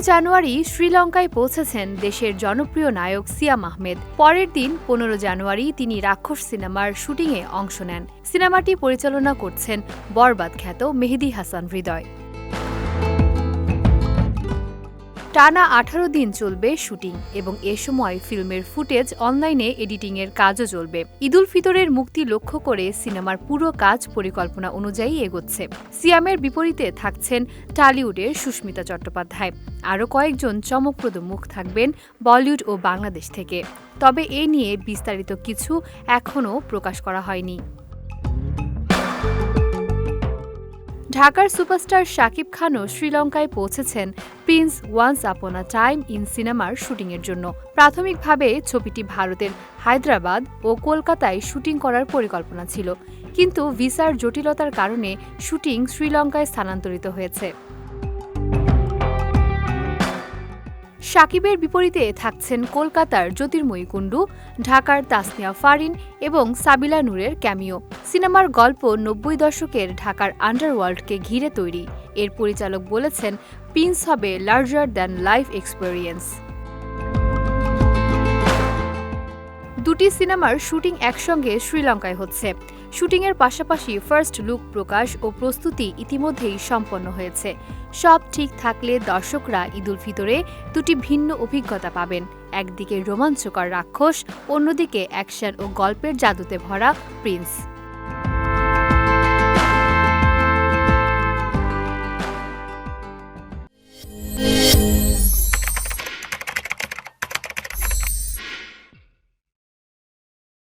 জানুয়ারি শ্রীলঙ্কায় পৌঁছেছেন দেশের জনপ্রিয় নায়ক সিয়াম আহমেদ। পরের দিন পনেরো জানুয়ারি তিনি রাক্ষস সিনেমার শুটিংয়ে অংশ নেন। সিনেমাটি পরিচালনা করছেন বরবাদ খ্যাত মেহেদি হাসান হৃদয়। টানা আঠারো দিন চলবে শুটিং এবং এ সময় ফিল্মের ফুটেজ অনলাইনে এডিটিংয়ের কাজও চলবে। ঈদুল ফিতরের মুক্তি লক্ষ্য করে সিনেমার পুরো কাজ পরিকল্পনা অনুযায়ী এগোচ্ছে। সিয়ামের বিপরীতে থাকছেন টালিউডের সুস্মিতা চট্টোপাধ্যায়। আরও কয়েকজন চমকপ্রদ মুখ থাকবেন বলিউড ও বাংলাদেশ থেকে। তবে এ নিয়ে বিস্তারিত কিছু এখনও প্রকাশ করা হয়নি। ঢাকার সুপারস্টার শাকিব খানও শ্রীলঙ্কায় পৌঁছেছেন Prince once upon a time in সিনেমার শুটিংয়ের জন্য। প্রাথমিকভাবে ছবিটি ভারতের হায়দ্রাবাদ ও কলকাতায় শুটিং করার পরিকল্পনা ছিল। কিন্তু ভিসার জটিলতার কারণে শুটিং শ্রীলঙ্কায় স্থানান্তরিত হয়েছে। সাকিবের বিপরীতে থাকছেন কলকাতার জ্যোতির্ময়ী কুণ্ডু, ঢাকার তাসনিয়া ফারিন এবং সাবিলা নূরের ক্যামিও। সিনেমার গল্প নব্বই দশকের ঢাকার আন্ডারওয়ার্ল্ডকে ঘিরে তৈরি। এর পরিচালক বলেছেন প্রিন্স হবে লার্জার দ্যান লাইফ এক্সপেরিয়েন্স। দুটি সিনেমার শুটিং একসঙ্গে শ্রীলঙ্কায় হচ্ছে। শুটিংয়ের পাশাপাশি ফার্স্ট লুক প্রকাশ ও প্রস্তুতি ইতিমধ্যেই সম্পন্ন হয়েছে। সব ঠিক থাকলে দর্শকরা ঈদুল ফিতরে দুটি ভিন্ন অভিজ্ঞতা পাবেন। একদিকে রোমাঞ্চকর রাক্ষস, অন্যদিকে অ্যাকশন ও গল্পের জাদুতে ভরা প্রিন্স।